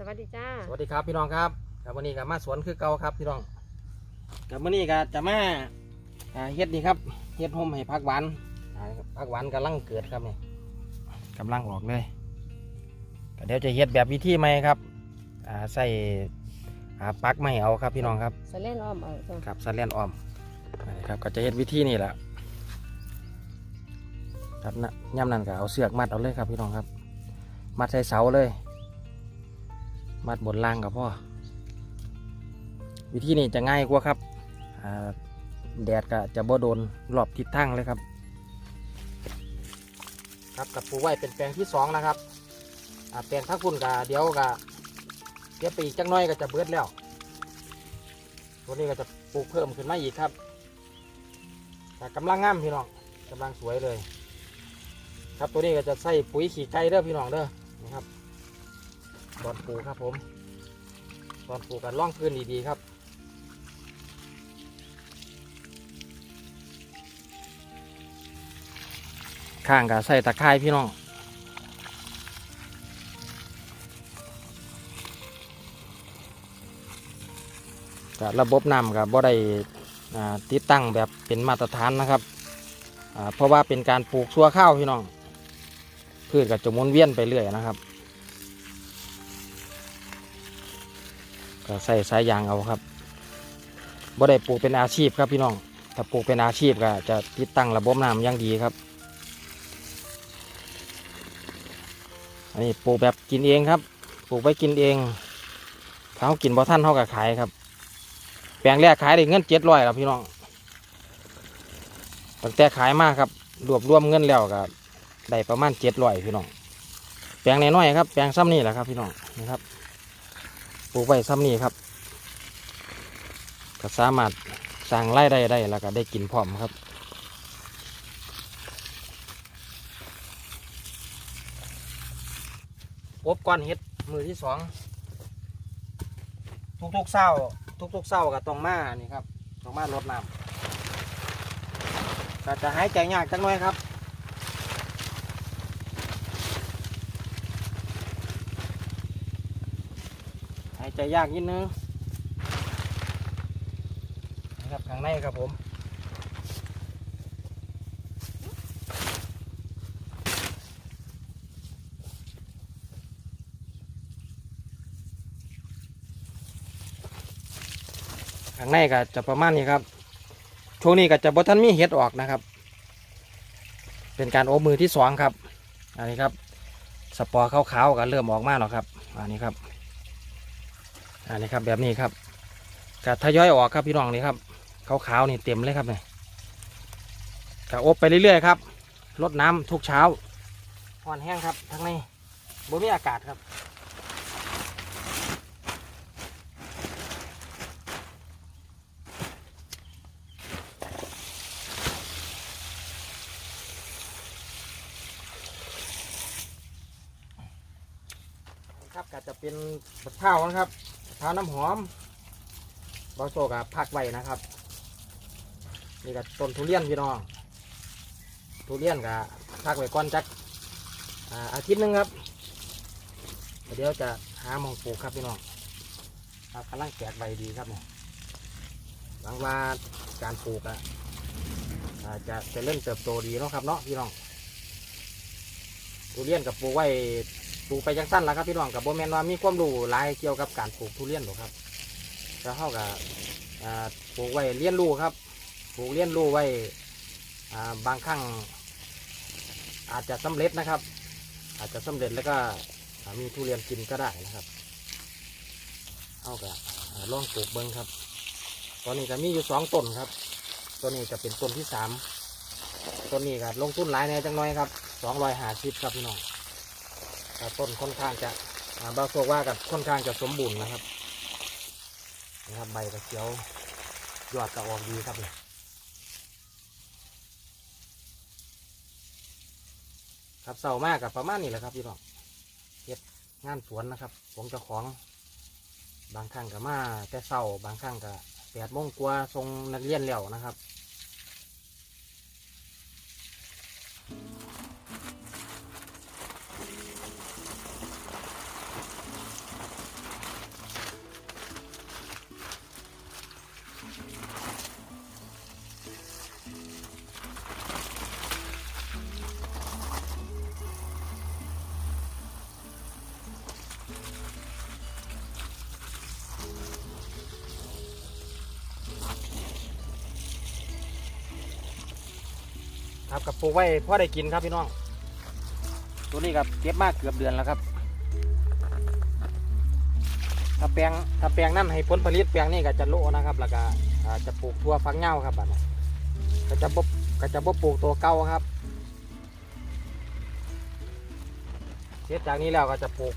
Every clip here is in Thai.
สวัสดีจ้า สวัสดีครับพี่น้องครับกับวันนี้กับมาสวนคือเก่าครับพี่น้องกับวันนี้ก็จะมาอ่าเฮ็ดนี่ครับเฮ็ดห่มให้ผักหวานอ่าผักหวานกำลังเกิดครับนี่กำลังออกเลยก็เดี๋ยวจะเฮ็ดแบบวิธีใหม่ครับอ่าใส่อ่าปักไม่เอาครับพี่น้องครับ สะเล่นอ้อมเอาจ้ะครับสันแลนอ้อมนี่ครับก็จะเฮ็ดวิธีนี่แหละครับนะย่ำนั่นก็เอาเสือกมัดเอาเลยครับพี่น้องครับ มัดใส่เสาเลย มัดบนล่างกับพ่อ วิธีนี้จะง่ายกว่าครับ แดดก็จะบ่โดนรอบทิศทางเลยครับ ครับกับปูไว้เป็นแปลงที่สองนะครับแปลงทักคุณกะเดี๋ยวกะเดี๋ยวไปอีกจักน้อยก็จะเบิดแล้วตัวนี้ก็จะปลูกเพิ่มขึ้นมาอีกครับแต่กำลังงามพี่น้องกำลังสวยเลย ครับตัวนี้ก็จะใส่ปุ๋ยขี้ไก่เด้อพี่น้องเด้อนะครับ ตอนปลูกครับผมตอนปลูกกันล่องพื้นดีๆครับข้างก็ใส่ตะไคร้พี่น้องก็ระบบน้ำกับบ่ได้ติดตั้งแบบเป็นมาตรฐานนะครับ เพราะว่าเป็นการปลูกชั่วข้าวพี่น้องพืชก็จะหมุนเวียนไปเรื่อยนะครับ ก็ใส่สายยางเอาครับบ่ได้ปลูกเป็นอาชีพครับพี่น้อง ถ้าปลูกเป็นอาชีพก็จะติดตั้งระบบน้ำอย่างดีครับ อันนี้ปลูกแบบกินเองครับ ปลูกไว้กินเองเขากินบ่ท่านเขาก็ขายครับ แปลงแรกขายได้เงินเจ็ดร้อยครับพี่น้อง ตั้งแต่ขายมากครับ รวบรวมเงินแล้วก็ได้ประมาณเจ็ดร้อยพี่น้อง แปลงน้อยๆครับ แปลงซ้ำนี่แหละครับพี่น้องนี่ครับ ปลูกไว้ซ้ำนี่ครับก็สามารถสร้างไรายได้ได้แล้วก็ได้กินพร้อมครับอบก้อนเห็ดมือที่สองทุกๆเศร้าทุกๆเศร้าก็ต้องมานี่ครับต้องมารดน้ำก็จะหายใจยากจังหน่อยครับ หายใจยากนิดนึงนะครับข้างในครับผมข้างในก็จะประมาณนี้ครับ ช่วงนี้ก็จะบทันมีเห็ดออกนะครับ เป็นการโอบมือที่สองครับ อันนี้ครับ สปอร์ขาวๆก็เริ่มออกมาแล้วครับ อันนี้ครับ อันนี้ครับแบบนี้ครับก็ทยอยออกครับพี่น้องนี่ครับขาวๆนี่เต็มเลยครับเนี่ยก็อบไปเรื่อยๆครับลดน้ำทุกเช้าอ่อนแห้งครับทั้งในบ่มีอากาศครับครับก็จะเป็นบักข้าวนะครับ ข้าน้ำหอมบาโซกับพักไว้นะครับ นี่ก็ต้นทุเรียนพี่น้อง ทุเรียนกับพักไว้ก่อนจักอ่าอาทิตย์หนึงครับเดี๋ยวจะหามองปลูกครับพี่น้องครับกำลังแตกใบดีครับเนี่ยหวังว่าการปลูกอะอ่าจะจะเริ่มเติบโตดีเนาะครับเนาะพี่น้องทุเรียนกับปลูกไว้ ปลูกไปจังสั้นแล้วครับพี่น้องกับโบแมนว่ามีความรู้หลายเกี่ยวกับการปลูกทุเรียนหรอกครับก็เข้ากับปลูกไว้เลี้ยนรู้ครับปลูกเลี้ยนรู้ไว้บางครั้งอาจจะสำเร็จนะครับ อาจจะสำเร็จแล้วก็มีทุเรียนกินก็ได้นะครับเข้ากับอ่าลองปลูกเบิ้งครับ ตอนนี้ก็มีอยู่สองต้นครับตัวนี้จะเป็นต้นที่สามต้นนี้ก็ลงทุนหลายแหน่จังน้อยครับสองร้อยห้าสิบครับพี่น้อง ต้นค่อนข้างจะบางโซว่ากับค่อนข้างจะสมบูรณ์นะครับนะครับใบกระเขียวยอดกระออกดีครับเนี่ยครับเศร้ามากกับประมาณนี้แหละครับพี่น้องเฮ็ดงานสวนนะครับผมเจ้าของ บางครั้งก็มา แต่เศร้าบางครั้งก็แปดโมงกว่าทรงนักเรียนแล้วนะครับ ครับกับปลูกไว้พ่อได้กินครับพี่น้อง ตัวนี้ครับเก็บมากเกือบเดือนแล้วครับ ถ้าแปลงถ้าแปลงนั่นให้ผลผลิตแปลงนี่ก็จะโลนะครับ แล้วก็จะปลูกทั่วฟักเหง้าครับบัดนี้ก็จะบบก็จะบบปลูกตัวเก่าครับเสร็จจากนี้แล้วก็จะปลูก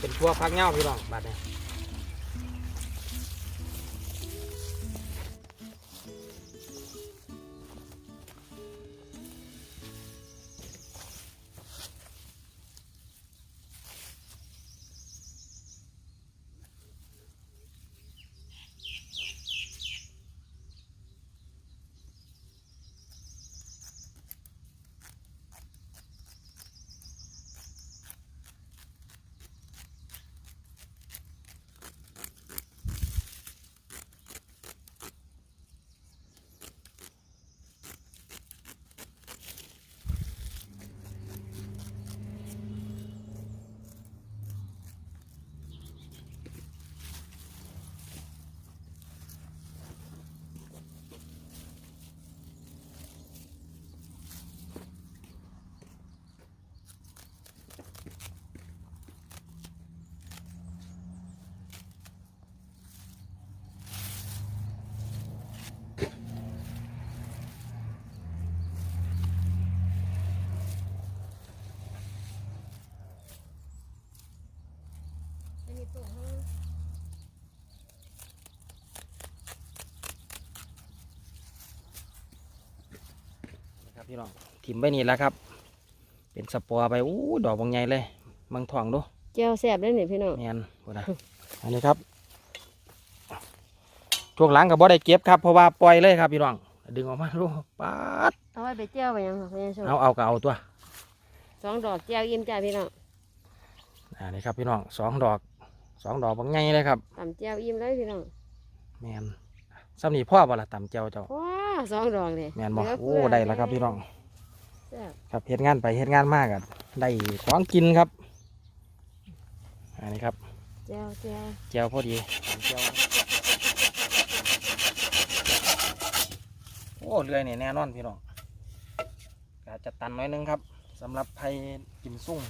เป็นทั่วฟักเหง้าพี่น้องบัดนี้ ครับพี่น้องถิ่มไปนี่แล้วครับ เป็นสปอร์ไปอู้ดอกบางใหญ่เลยมังทองดูเจียวแซ่บได้นี่พี่น้องเนียนพูดนะอันนี้ครับช่วงหลังกับบ่ได้เก็บครับเพราะว่าปล่อยเลยครับพี่น้อง ดึงออกมาดูปัดเอาไว้ไปเจียวไปยังค่ะพี่น้องเอาเอาก็เอาตัวสองดอกเจียวอิ่มจ้าพี่น้องอันนี้ครับพี่น้องสองดอก สองดอกบางใหญ่เลยครับตำเจียวอิ่มเลยพี่น้องแมนซ้ำนี่พ่อบ่ละตำเจ้าเจ้าว้าสองดอกเลยแมนบอกเหลืโอ้เฟืได้แล้วครับพี่น้องแซ่บครับเฮ็ดงานไปเฮ็ดงานมากอะได้ของกินครับอันนี้ครับเจียวเจียวเจียวพอดีเจียวโอ้เรื่อยนี่แน่นอนพี่น้องอาจจะตันน้อยนึงครับสำหรับไผ่กิมซุ่ง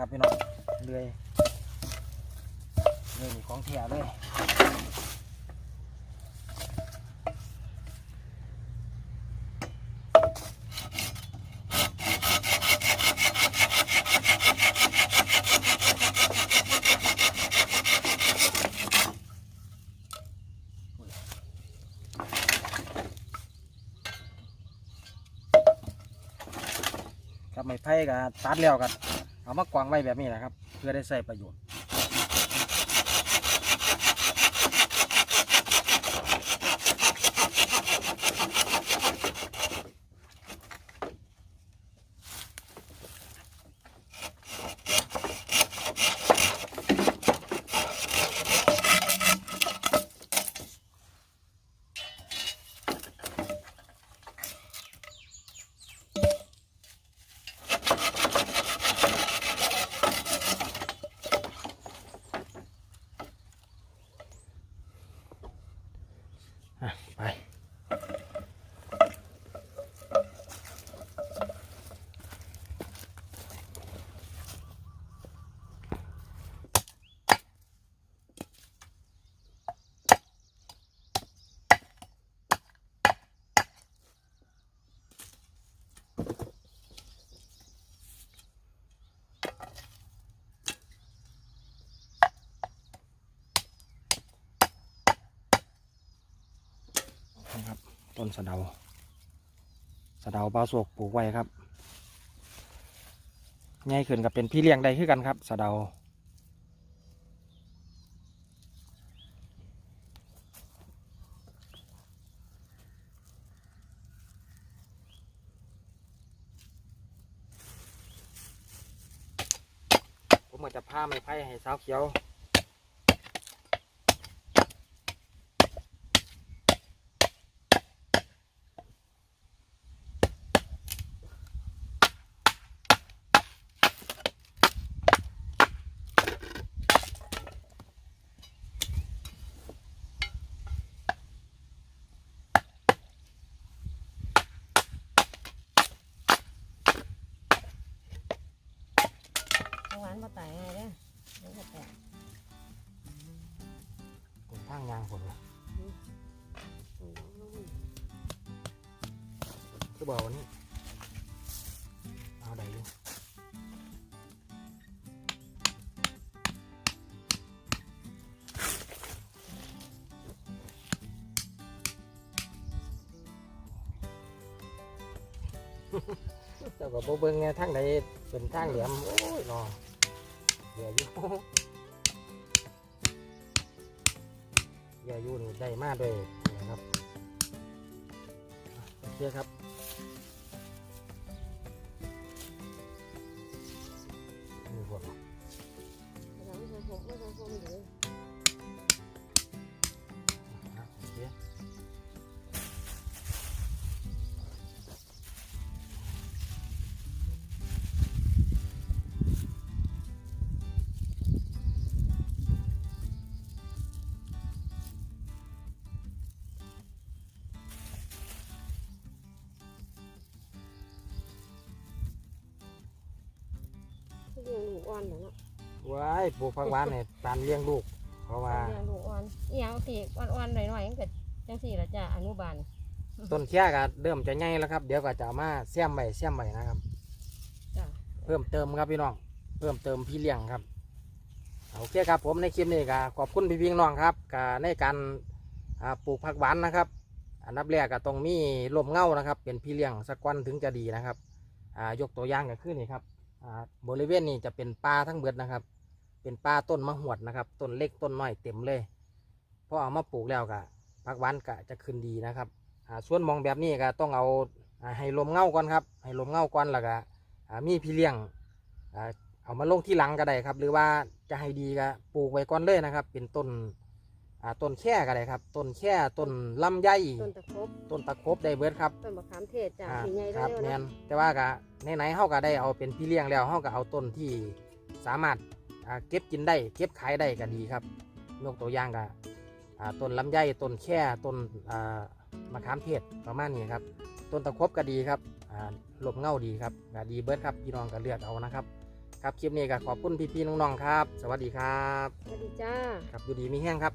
ของแท้ครับพี่น้องเรื่อยเรื่อยมีของแท้เลยครับไม้ไผ่ก็ตัดแล้วกัน เอามากวางไว้แบบนี้นะครับ เพื่อได้ใช้ประโยชน์ ต้นสะเดาสะเดาเบาโศกปลูกไว้ครับง่ายขึ้นกับเป็นพี่เลี้ยงได้คือกันครับสะเดาผมจะพาไม้ไผ่ให้สาวเขียว คือบอกวันนี้เอาได้อยู่เจ้าก็บ่เบิ่งไงทางใดเป็นทางเหลี่ยมโอ้ยนอเดี๋ยวอยู่เดี๋ยวอยู่นี่ได้มาด้วยนะครับอะโอเคครับ นี่พวกเราไม่ใช่ผ เลี้ยงลูกอ่อนนะเนาะว้ายปลูกผักหวานเนี่ยตามเลี้ยงลูก เพราะว่าเลี้ยงลูกอ่อนอีหยังสิอ่อนๆหน่อยๆยังเกิดจังสี่ละจ้ะอนุบาลต้นเขี้ยก็เริ่มจะใหญ่แล้วครับ เดี๋ยวก็จะเอามาเสียมใบเสียมใบนะครับจ้ะเพิ่มเติมครับพี่น้อง เพิ่มเติมพี่เลี้ยงครับโอเคครับผมในคลิปนี้ก็ขอบคุณพี่พี่น้องครับก็ในการอ่าปลูกผักหวานนะครับ อันดับแรกก็ต้องมีลมเงานะครับ เป็นพี่เลี้ยงสักวันถึงจะดีนะครับอ่ายกตัวอย่างก็คือนี่ครับอ่า บริเวณนี้จะเป็นป่าทั้งเบิดนะครับ เป็นป่าต้นมะหวดนะครับ ต้นเล็กต้นน้อยเต็มเลยพอเอามาปลูกแล้วก็ผักวานก็จะขึ้นดีนะครับส่วนมองแบบนี้ก็ต้องเอาให้ลมเงาก่อนครับ ให้ลมเงาก่อนแล้วก็มีพี่เลี้ยงเอามาลงที่หลังก็ได้ครับ หรือว่าจะให้ดีก็ปลูกไว้ก่อนเลยนะครับ เป็นต้น อ่าต้นแค่ก็ได้ครับ ต้นแค่ต้นลำไยต้นตะครบต้นตะครบได้เบิดครับต้นมะขามเทศจ้ะอ่าสีใหญ่คได้รับแล้วแมนะนแต่ว่าก็ไหนๆเฮาก็ได้เอาเป็นพี่เลี้ยงแล้วเฮาก็เอาต้นที่สามารถอ่าเก็บกินได้ เก็บขายได้ก็ดีครับยกตัวอย่างก็อ่าต้นลำไยต้นแค่ต้นอ่ามะขามเทศประมาณนี้ครับ ต้นตะครบก็ดีครับอ่าหลบเงาดีครับก็ดีเบิดครับพี่น้องก็เลือกเอานะครับ ครับคลิปนี้ก็ขอบคุณพี่ๆน้องๆครับ สวัสดีครับ สวัสดีจ้า ครับอยู่ดีมีแห้งครับ